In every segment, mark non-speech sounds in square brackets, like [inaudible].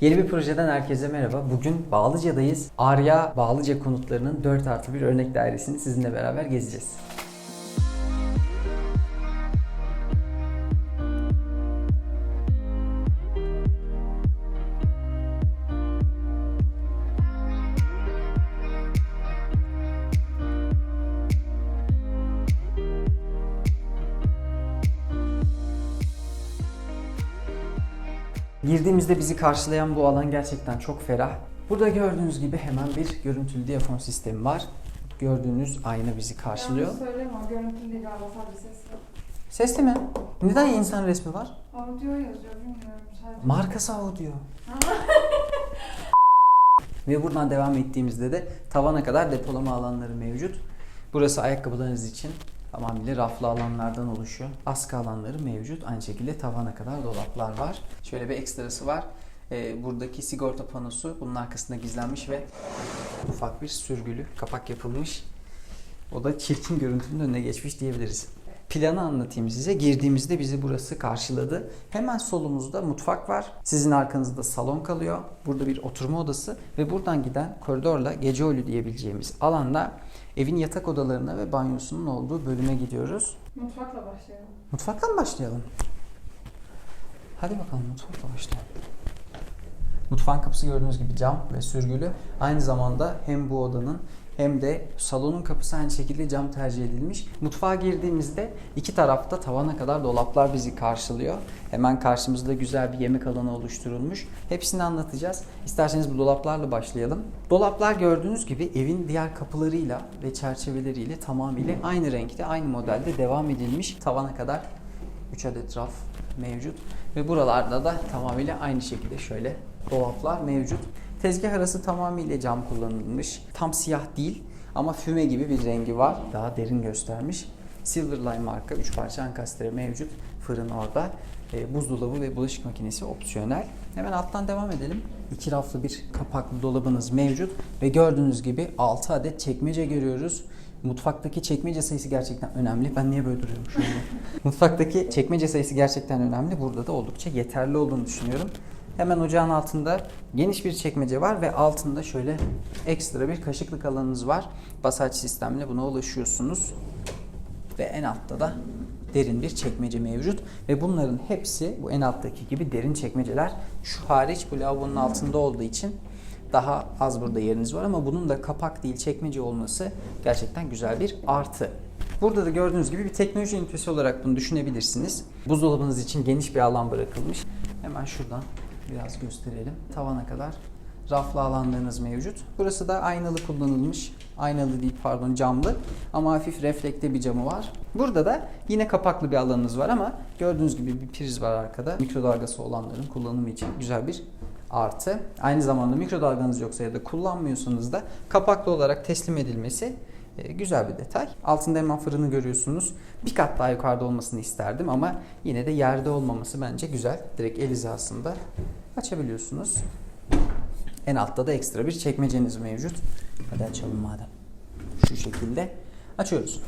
Yeni bir projeden herkese merhaba. Bugün Bağlıca'dayız. Arya Bağlıca konutlarının 4 artı 1 örnek dairesini sizinle beraber gezeceğiz. Girdiğimizde bizi karşılayan bu alan gerçekten çok ferah. Burada gördüğünüz gibi hemen bir görüntülü diyafon sistemi var. Gördüğünüz ayna bizi karşılıyor. Yanlış söyleme o görüntülü değil galiba sadece sesli. Sesli mi? Neden insan resmi var? Audio yazıyor bilmiyorum sadece. Markası audio. [laughs] Ve buradan devam ettiğimizde de tavana kadar depolama alanları mevcut. Burası ayakkabılarınız için tamamıyla raflı alanlardan oluşuyor. Askı alanları mevcut. Aynı şekilde tavana kadar dolaplar var. Şöyle bir ekstrası var. Ee, buradaki sigorta panosu bunun arkasında gizlenmiş ve ufak bir sürgülü kapak yapılmış. O da çirkin görüntünün önüne geçmiş diyebiliriz. Planı anlatayım size. Girdiğimizde bizi burası karşıladı. Hemen solumuzda mutfak var. Sizin arkanızda salon kalıyor. Burada bir oturma odası ve buradan giden koridorla gece ölü diyebileceğimiz alanda evin yatak odalarına ve banyosunun olduğu bölüme gidiyoruz. Mutfakla başlayalım. Mutfaktan başlayalım. Hadi bakalım mutfakla başlayalım. Mutfağın kapısı gördüğünüz gibi cam ve sürgülü. Aynı zamanda hem bu odanın hem de salonun kapısı aynı şekilde cam tercih edilmiş. Mutfağa girdiğimizde iki tarafta tavana kadar dolaplar bizi karşılıyor. Hemen karşımızda güzel bir yemek alanı oluşturulmuş. Hepsini anlatacağız. İsterseniz bu dolaplarla başlayalım. Dolaplar gördüğünüz gibi evin diğer kapılarıyla ve çerçeveleriyle tamamıyla aynı renkte, aynı modelde devam edilmiş. Tavana kadar 3 adet raf mevcut. Ve buralarda da tamamıyla aynı şekilde şöyle dolaplar mevcut. Tezgah arası tamamıyla cam kullanılmış. Tam siyah değil ama füme gibi bir rengi var. Daha derin göstermiş. Silverline marka 3 parça ankastre mevcut. Fırın orada. E, buzdolabı ve bulaşık makinesi opsiyonel. Hemen alttan devam edelim. İki raflı bir kapaklı dolabınız mevcut ve gördüğünüz gibi 6 adet çekmece görüyoruz. Mutfaktaki çekmece sayısı gerçekten önemli. Ben niye böyle duruyorum şu anda? [laughs] Mutfaktaki çekmece sayısı gerçekten önemli. Burada da oldukça yeterli olduğunu düşünüyorum. Hemen ocağın altında geniş bir çekmece var ve altında şöyle ekstra bir kaşıklık alanınız var. Basaç sistemle buna ulaşıyorsunuz. Ve en altta da derin bir çekmece mevcut. Ve bunların hepsi bu en alttaki gibi derin çekmeceler. Şu hariç bu lavabonun altında olduğu için daha az burada yeriniz var ama bunun da kapak değil çekmece olması gerçekten güzel bir artı. Burada da gördüğünüz gibi bir teknoloji ünitesi olarak bunu düşünebilirsiniz. Buzdolabınız için geniş bir alan bırakılmış. Hemen şuradan biraz gösterelim. Tavana kadar raflı alanlarınız mevcut. Burası da aynalı kullanılmış. Aynalı değil pardon camlı ama hafif reflekte bir camı var. Burada da yine kapaklı bir alanınız var ama gördüğünüz gibi bir priz var arkada. Mikrodalgası olanların kullanımı için güzel bir artı. Aynı zamanda mikrodalganız yoksa ya da kullanmıyorsanız da kapaklı olarak teslim edilmesi e, güzel bir detay. Altında hemen fırını görüyorsunuz. Bir kat daha yukarıda olmasını isterdim ama yine de yerde olmaması bence güzel. Direkt el hizasında açabiliyorsunuz. En altta da ekstra bir çekmeceniz mevcut. Hadi açalım madem. Şu şekilde açıyoruz.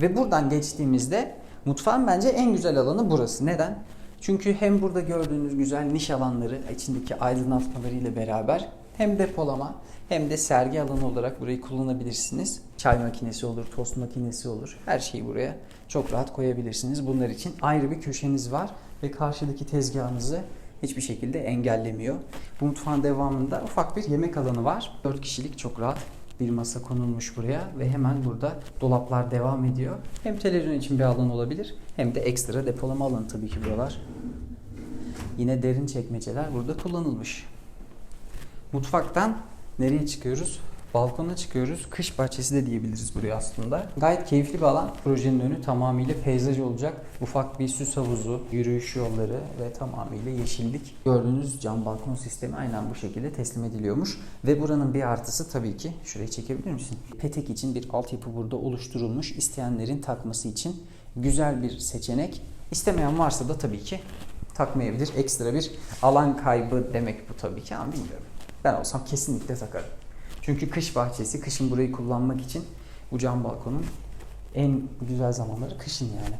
Ve buradan geçtiğimizde mutfağın bence en güzel alanı burası. Neden? Çünkü hem burada gördüğünüz güzel niş alanları içindeki aydınlatmaları ile beraber hem depolama hem de sergi alanı olarak burayı kullanabilirsiniz. Çay makinesi olur, tost makinesi olur. Her şeyi buraya çok rahat koyabilirsiniz. Bunlar için ayrı bir köşeniz var ve karşıdaki tezgahınızı hiçbir şekilde engellemiyor. Bu mutfağın devamında ufak bir yemek alanı var. 4 kişilik çok rahat bir masa konulmuş buraya ve hemen burada dolaplar devam ediyor. Hem televizyon için bir alan olabilir hem de ekstra depolama alanı tabii ki buralar. Yine derin çekmeceler burada kullanılmış. Mutfaktan nereye çıkıyoruz? Balkona çıkıyoruz. Kış bahçesi de diyebiliriz buraya aslında. Gayet keyifli bir alan. Projenin önü tamamıyla peyzaj olacak. Ufak bir süs havuzu, yürüyüş yolları ve tamamıyla yeşillik. Gördüğünüz cam balkon sistemi aynen bu şekilde teslim ediliyormuş. Ve buranın bir artısı tabii ki, şurayı çekebilir misin? Petek için bir altyapı burada oluşturulmuş. İsteyenlerin takması için güzel bir seçenek. İstemeyen varsa da tabii ki takmayabilir. Ekstra bir alan kaybı demek bu tabii ki ama bilmiyorum. Ben olsam kesinlikle takarım. Çünkü kış bahçesi, kışın burayı kullanmak için bu cam balkonun en güzel zamanları kışın yani.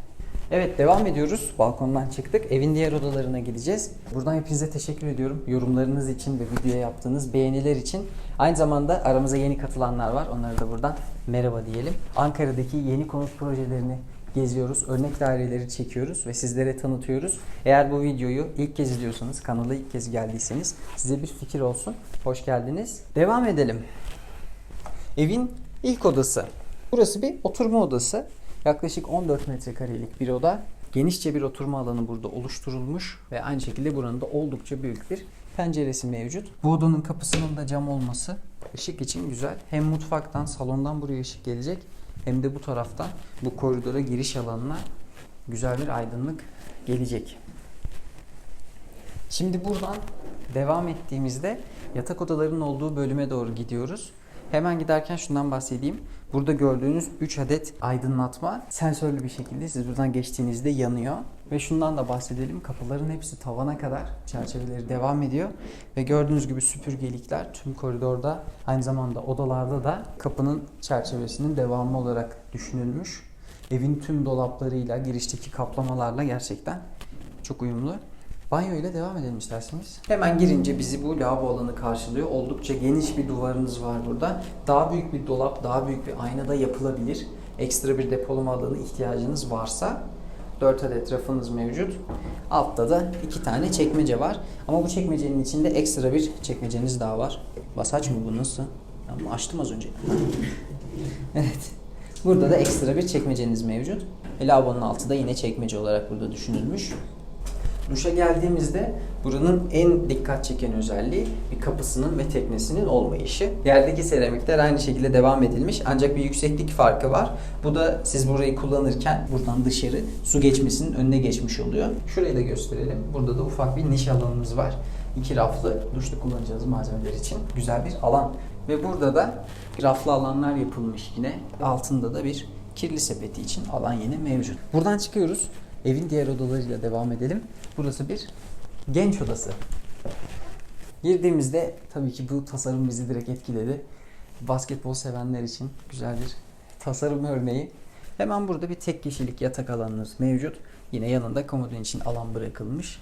Evet devam ediyoruz. Balkondan çıktık. Evin diğer odalarına gideceğiz. Buradan hepinize teşekkür ediyorum. Yorumlarınız için ve videoya yaptığınız beğeniler için. Aynı zamanda aramıza yeni katılanlar var. Onlara da buradan merhaba diyelim. Ankara'daki yeni konut projelerini geziyoruz. Örnek daireleri çekiyoruz ve sizlere tanıtıyoruz. Eğer bu videoyu ilk kez izliyorsanız, kanala ilk kez geldiyseniz size bir fikir olsun. Hoş geldiniz. Devam edelim. Evin ilk odası. Burası bir oturma odası. Yaklaşık 14 metrekarelik bir oda. Genişçe bir oturma alanı burada oluşturulmuş ve aynı şekilde buranın da oldukça büyük bir penceresi mevcut. Bu odanın kapısının da cam olması ışık için güzel. Hem mutfaktan, salondan buraya ışık gelecek hem de bu taraftan bu koridora giriş alanına güzel bir aydınlık gelecek. Şimdi buradan devam ettiğimizde yatak odalarının olduğu bölüme doğru gidiyoruz. Hemen giderken şundan bahsedeyim. Burada gördüğünüz 3 adet aydınlatma sensörlü bir şekilde siz buradan geçtiğinizde yanıyor. Ve şundan da bahsedelim. Kapıların hepsi tavana kadar çerçeveleri devam ediyor. Ve gördüğünüz gibi süpürgelikler tüm koridorda aynı zamanda odalarda da kapının çerçevesinin devamı olarak düşünülmüş. Evin tüm dolaplarıyla, girişteki kaplamalarla gerçekten çok uyumlu. Banyo ile devam edelim isterseniz. Hemen girince bizi bu lavabo alanı karşılıyor. Oldukça geniş bir duvarınız var burada. Daha büyük bir dolap, daha büyük bir ayna da yapılabilir. Ekstra bir depolama alanı ihtiyacınız varsa 4 adet rafınız mevcut. Altta da 2 tane çekmece var. Ama bu çekmecenin içinde ekstra bir çekmeceniz daha var. Basaç mı bu nasıl? Ben açtım az önce. evet. Burada da ekstra bir çekmeceniz mevcut. E, lavabonun altı da yine çekmece olarak burada düşünülmüş. Duşa geldiğimizde buranın en dikkat çeken özelliği bir kapısının ve teknesinin olmayışı. Yerdeki seramikler aynı şekilde devam edilmiş ancak bir yükseklik farkı var. Bu da siz burayı kullanırken buradan dışarı su geçmesinin önüne geçmiş oluyor. Şurayı da gösterelim. Burada da ufak bir niş alanımız var. İki raflı duşta kullanacağız malzemeler için. Güzel bir alan. Ve burada da raflı alanlar yapılmış yine. Altında da bir kirli sepeti için alan yine mevcut. Buradan çıkıyoruz. Evin diğer odalarıyla devam edelim. Burası bir genç odası. Girdiğimizde tabii ki bu tasarım bizi direkt etkiledi. Basketbol sevenler için güzel bir tasarım örneği. Hemen burada bir tek kişilik yatak alanınız mevcut. Yine yanında komodin için alan bırakılmış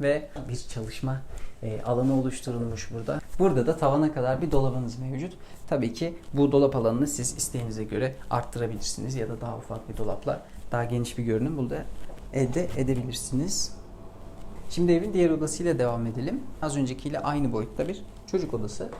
ve bir çalışma e, alanı oluşturulmuş burada. Burada da tavana kadar bir dolabınız mevcut. Tabii ki bu dolap alanını siz isteğinize göre arttırabilirsiniz ya da daha ufak bir dolapla daha geniş bir görünüm burada elde edebilirsiniz. Şimdi evin diğer odasıyla devam edelim. Az öncekiyle aynı boyutta bir çocuk odası.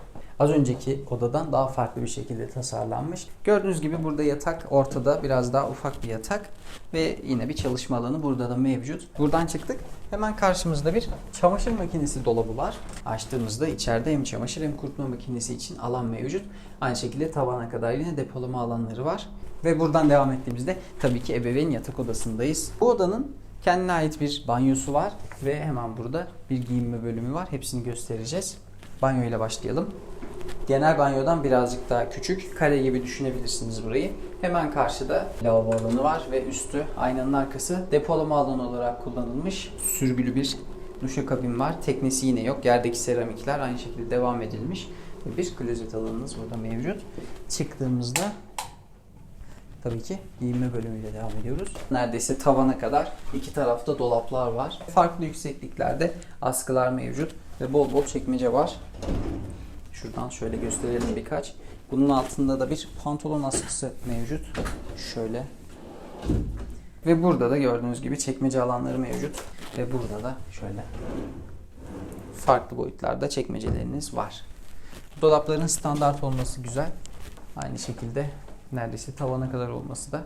Az önceki odadan daha farklı bir şekilde tasarlanmış. Gördüğünüz gibi burada yatak ortada biraz daha ufak bir yatak ve yine bir çalışma alanı burada da mevcut. Buradan çıktık. Hemen karşımızda bir çamaşır makinesi dolabı var. Açtığımızda içeride hem çamaşır hem kurutma makinesi için alan mevcut. Aynı şekilde tavana kadar yine depolama alanları var. Ve buradan devam ettiğimizde tabii ki ebeveyn yatak odasındayız. Bu odanın kendine ait bir banyosu var ve hemen burada bir giyinme bölümü var. Hepsini göstereceğiz. Banyo ile başlayalım. Genel banyodan birazcık daha küçük. Kare gibi düşünebilirsiniz burayı. Hemen karşıda lavabo alanı var ve üstü aynanın arkası depolama alanı olarak kullanılmış. Sürgülü bir duşakabin var. Teknesi yine yok. Yerdeki seramikler aynı şekilde devam edilmiş. Bir klozet alanınız burada mevcut. Çıktığımızda tabii ki giyinme bölümüyle devam ediyoruz. Neredeyse tavana kadar iki tarafta dolaplar var. Farklı yüksekliklerde askılar mevcut ve bol bol çekmece var. Şuradan şöyle gösterelim birkaç. Bunun altında da bir pantolon askısı mevcut. Şöyle. Ve burada da gördüğünüz gibi çekmece alanları mevcut. Ve burada da şöyle farklı boyutlarda çekmeceleriniz var. Dolapların standart olması güzel. Aynı şekilde neredeyse tavana kadar olması da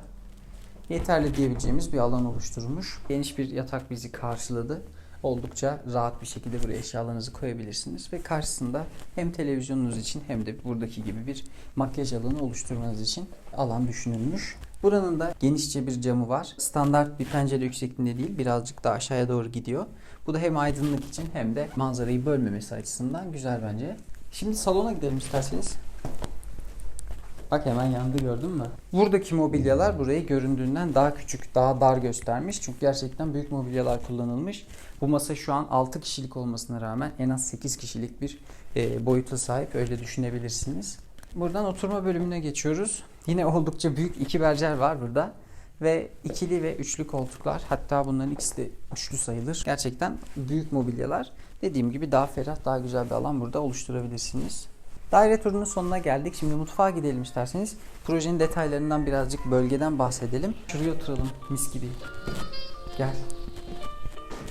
yeterli diyebileceğimiz bir alan oluşturulmuş. Geniş bir yatak bizi karşıladı. Oldukça rahat bir şekilde buraya eşyalarınızı koyabilirsiniz ve karşısında hem televizyonunuz için hem de buradaki gibi bir makyaj alanı oluşturmanız için alan düşünülmüş. Buranın da genişçe bir camı var. Standart bir pencere yüksekliğinde değil, birazcık daha aşağıya doğru gidiyor. Bu da hem aydınlık için hem de manzarayı bölmemesi açısından güzel bence. Şimdi salona gidelim isterseniz. Bak hemen yandı gördün mü? Buradaki mobilyalar burayı göründüğünden daha küçük, daha dar göstermiş. Çünkü gerçekten büyük mobilyalar kullanılmış. Bu masa şu an 6 kişilik olmasına rağmen en az 8 kişilik bir e, boyuta sahip. Öyle düşünebilirsiniz. Buradan oturma bölümüne geçiyoruz. Yine oldukça büyük iki bercer var burada. ve ikili ve üçlü koltuklar. Hatta bunların ikisi de üçlü sayılır. Gerçekten büyük mobilyalar. Dediğim gibi daha ferah, daha güzel bir alan burada oluşturabilirsiniz. Daire turunun sonuna geldik. Şimdi mutfağa gidelim isterseniz. Projenin detaylarından birazcık bölgeden bahsedelim. Şuraya oturalım mis gibi. Gel.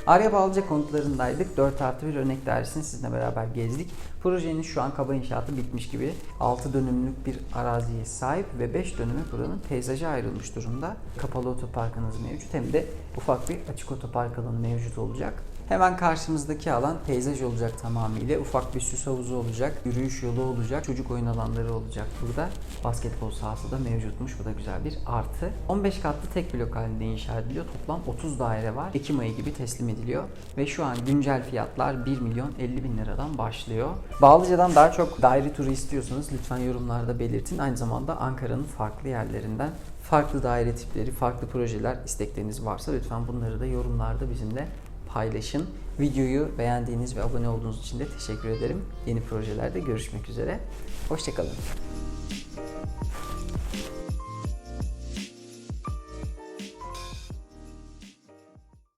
Arya Balca konutlarındaydık. 4 artı bir örnek dairesini sizinle beraber gezdik. Projenin şu an kaba inşaatı bitmiş gibi 6 dönümlük bir araziye sahip ve 5 dönümü buranın peyzaja ayrılmış durumda. Kapalı otoparkınız mevcut hem de ufak bir açık otopark alanı mevcut olacak. Hemen karşımızdaki alan peyzaj olacak tamamıyla. Ufak bir süs havuzu olacak, yürüyüş yolu olacak, çocuk oyun alanları olacak burada. Basketbol sahası da mevcutmuş. Bu da güzel bir artı. 15 katlı tek blok halinde inşa ediliyor. Toplam 30 daire var. Ekim ayı gibi teslim ediliyor. Ve şu an güncel fiyatlar 1 milyon 50 bin liradan başlıyor. Bağlıca'dan daha çok daire turu istiyorsanız lütfen yorumlarda belirtin. Aynı zamanda Ankara'nın farklı yerlerinden farklı daire tipleri, farklı projeler istekleriniz varsa lütfen bunları da yorumlarda bizimle paylaşın. Videoyu beğendiğiniz ve abone olduğunuz için de teşekkür ederim. Yeni projelerde görüşmek üzere. Hoşçakalın.